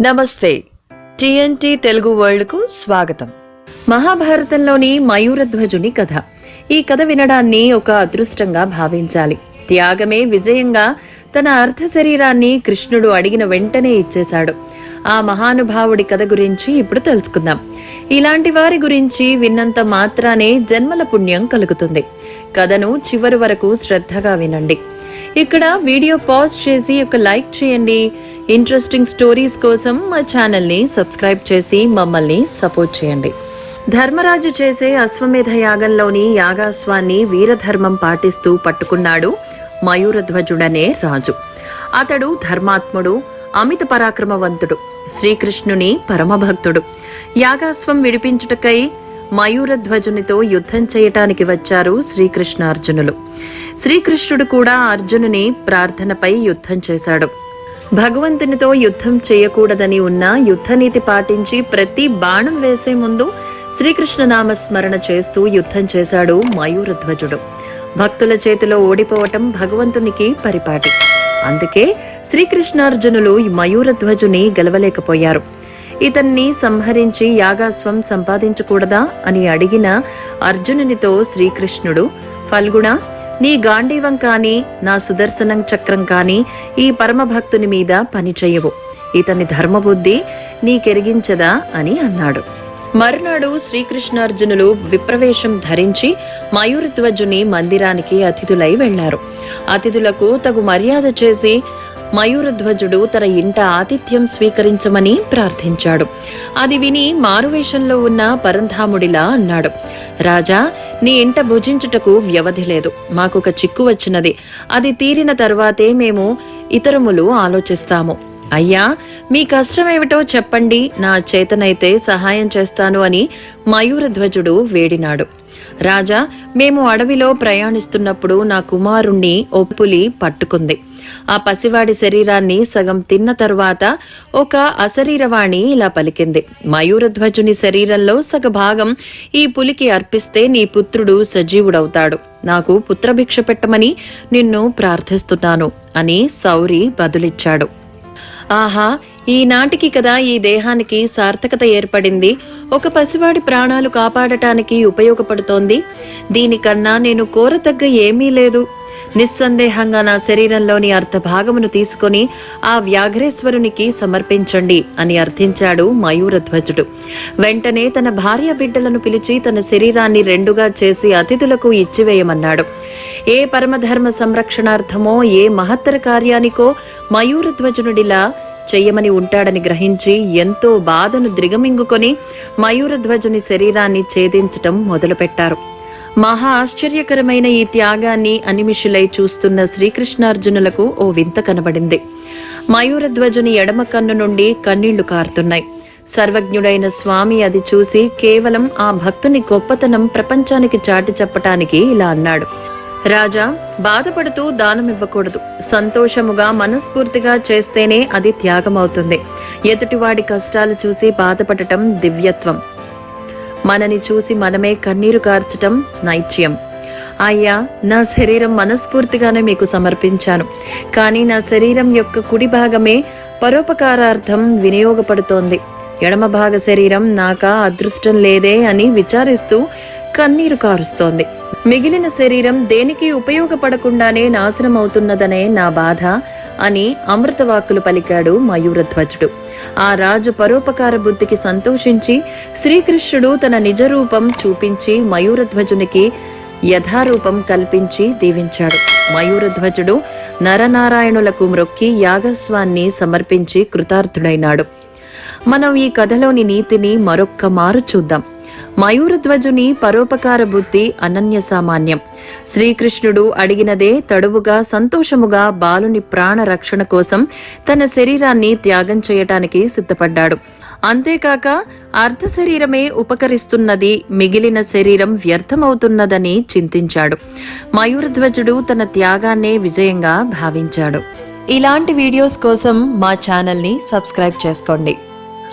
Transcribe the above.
నమస్తే. టిఎన్టి తెలుగు వరల్డ్కు స్వాగతం. మహాభారతంలోని మయూరధ్వజుని కథ. ఈ కథ వినడాన్ని ఒక అదృష్టంగా భావించాలి. త్యాగమే విజయంగా తన అర్ధ శరీరాన్ని కృష్ణుడు అడిగిన వెంటనే ఇచ్చేశాడు. ఆ మహానుభావుడి కథ గురించి ఇప్పుడు తెలుసుకుందాం. ఇలాంటి వారి గురించి విన్నంత మాత్రానే జన్మల పుణ్యం కలుగుతుంది. కథను చివరి వరకు శ్రద్ధగా వినండి. ఇక్కడ వీడియో పాజ్ చేసి ఒక లైక్ చేయండి. ఇంట్రెస్టింగ్ స్టోరీస్ కోసం మా ఛానల్ని సబ్స్క్రైబ్ చేసి మమ్మల్ని సపోర్ట్ చేయండి. ధర్మరాజు చేసే అశ్వమేధ యాగంలోని యాగాస్వాన్ని వీరధర్మం పాటిస్తూ పట్టుకున్నాడు మయూరధ్వజుడనే రాజు. అతడు ధర్మాత్ముడు అమిత పరాక్రమవంతుడు శ్రీకృష్ణుని పరమభక్తుడు. యాగాస్వం విడిపించుటకై మయూరధ్వజునితో యుద్ధం చేయటానికి వచ్చారు శ్రీకృష్ణార్జునులు. శ్రీకృష్ణుడు కూడా అర్జునుని ప్రార్థనపై యుద్ధం చేశాడు. భగవంతునితో యుద్ధం చేయకూడదని ఉన్న యుద్ధనీతి పాటించి ప్రతి బాణం వేసే ముందు శ్రీకృష్ణ నామస్మరణ చేస్తూ యుద్ధం చేశాడు మయూరధ్వజుడు. భక్తుల చేతిలో ఓడిపోవటం భగవంతునికి పరిపాటి. అందుకే శ్రీకృష్ణార్జునులు మయూరధ్వజుని గెలవలేకపోయారు. ఇతన్ని సంహరించి యాగాస్వం సంపాదించకూడదా అని అడిగిన అర్జునునితో శ్రీకృష్ణుడు ఫల్గుణ నీ గాంధీవం కాని నా సుదర్శనం చక్రం కాని ఈ పరమభక్తుని మీద పని ఇతని ధర్మబుద్ధి నీకెరిగించదా అని అన్నాడు. మరునాడు శ్రీకృష్ణార్జునులు విప్రవేశం ధరించి మయూరధ్వజుని మందిరానికి అతిథులై వెళ్ళారు అతిథులకు తగు మర్యాద చేసి మయూరధ్వజుడు తన ఇంట ఆతిథ్యం స్వీకరించమని ప్రార్థించాడు. అది విని మారువేషంలో ఉన్న పరంధాముడిలా అన్నాడు. రాజా నీ ఇంట భుజించుటకు వ్యవధి లేదు. మాకొక చిక్కు వచ్చినది. అది తీరిన తర్వాతే మేము ఇతరములు ఆలోచిస్తాము. అయ్యా మీ కష్టమేమిటో చెప్పండి. నా చేతనైతే సహాయం చేస్తాను అని మయూరధ్వజుడు వేడినాడు. రాజా మేము అడవిలో ప్రయాణిస్తున్నప్పుడు నా కుమారుణ్ణి ఓ పులి పట్టుకుంది. ఆ పసివాడి శరీరాన్ని సగం తిన్న తరువాత ఒక అశరీరవాణి ఇలా పలికింది. మయూరధ్వజుని శరీరంలో సగ భాగం ఈ పులికి అర్పిస్తే నీ పుత్రుడు సజీవుడవుతాడు. నాకు పుత్రభిక్ష పెట్టమని నిన్ను ప్రార్థిస్తున్నాను అని సౌరి బదులిచ్చాడు. ఆహా ఈనాటికి కదా ఈ దేహానికి సార్థకత ఏర్పడింది. ఒక పసివాడి ప్రాణాలు కాపాడటానికి ఉపయోగపడుతోంది. దీనికన్నా నేను కోరతగ్గ ఏమీ లేదు. నిస్సందేహంగా నా శరీరంలోని అర్ధభాగమును తీసుకుని తీసుకొని ఆ వ్యాఘ్రేశ్వరునికి సమర్పించండి అని అర్థించాడు మయూరధ్వజుడు. వెంటనే తన భార్య బిడ్డలను పిలిచి తన శరీరాన్ని రెండుగా చేసి అతిథులకు ఇచ్చివేయమన్నాడు. ఏ పరమధర్మ సంరక్షణార్థమో ఏ మహత్తర కార్యానికో మయూరధ్వజునుడిలా చెయ్యమని ఉంటాడని గ్రహించి ఎంతో బాధను దిగమింగుకొని మయూరధ్వజుని శరీరాన్ని ఛేదించటం మొదలుపెట్టారు. మహా ఆశ్చర్యకరమైన ఈ త్యాగాన్ని అనిమిషులై చూస్తున్న శ్రీకృష్ణార్జునులకు ఓ వింత కనబడింది. మయూరధ్వజుని ఎడమ కన్ను నుండి కన్నీళ్ళు కారుతున్నాయి. సర్వజ్ఞుడైన స్వామి అది చూసి కేవలం ఆ భక్తుని గొప్పతనం ప్రపంచానికి చాటి చెప్పటానికి ఇలా అన్నాడు. రాజా బాధపడుతూ దానమివ్వకూడదు. సంతోషముగా మనస్ఫూర్తిగా చేస్తేనే అది త్యాగమవుతుంది. ఎదుటివాడి కష్టాలు చూసి బాధపడటం దివ్యత్వం. మనని చూసి మనమే కన్నీరు కార్చటం నైత్యం అయ్యా నా శరీరం మనస్ఫూర్తిగానే మీకు సమర్పించాను. కానీ నా శరీరం యొక్క కుడి భాగమే పరోపకారార్థం వినియోగపడుతోంది. ఎడమ భాగ శరీరం నాకా అదృష్టం లేదే అని విచారిస్తూ కన్నీరు కారుస్తోంది. మిగిలిన శరీరం దేనికి ఉపయోగపడకుండానే నాశనమవుతున్నదనే నా బాధ అని అమృతవాక్కులు పలికాడు మయూరధ్వజుడు. ఆ రాజు పరోపకార బుద్ధికి సంతోషించి శ్రీకృష్ణుడు తన నిజ రూపం చూపించి మయూరధ్వజునికి యథారూపం కల్పించి దీవించాడు. మయూరధ్వజుడు నరనారాయణులకు మ్రొక్కి యాగస్వాన్ని సమర్పించి కృతార్థుడైనాడు. మనం ఈ కథలోని నీతిని మరొక్క మారు చూద్దాం. మయూరధ్వజుని పరోపకార బుద్ధి అనన్య సామాన్యం. శ్రీకృష్ణుడు అడిగినదే తడువుగా సంతోషముగా బాలుని ప్రాణ రక్షణ కోసం తన శరీరాన్ని త్యాగం చేయటానికి సిద్ధపడ్డాడు. అంతేకాక అర్ధ శరీరమే ఉపకరిస్తున్నది మిగిలిన శరీరం వ్యర్థమవుతున్నదని చింతించాడు. మయూరధ్వజుడు తన త్యాగాన్నే విజయంగా భావించాడు. ఇలాంటి వీడియోస్ కోసం మా ఛానల్ని సబ్స్క్రైబ్ చేసుకోండి.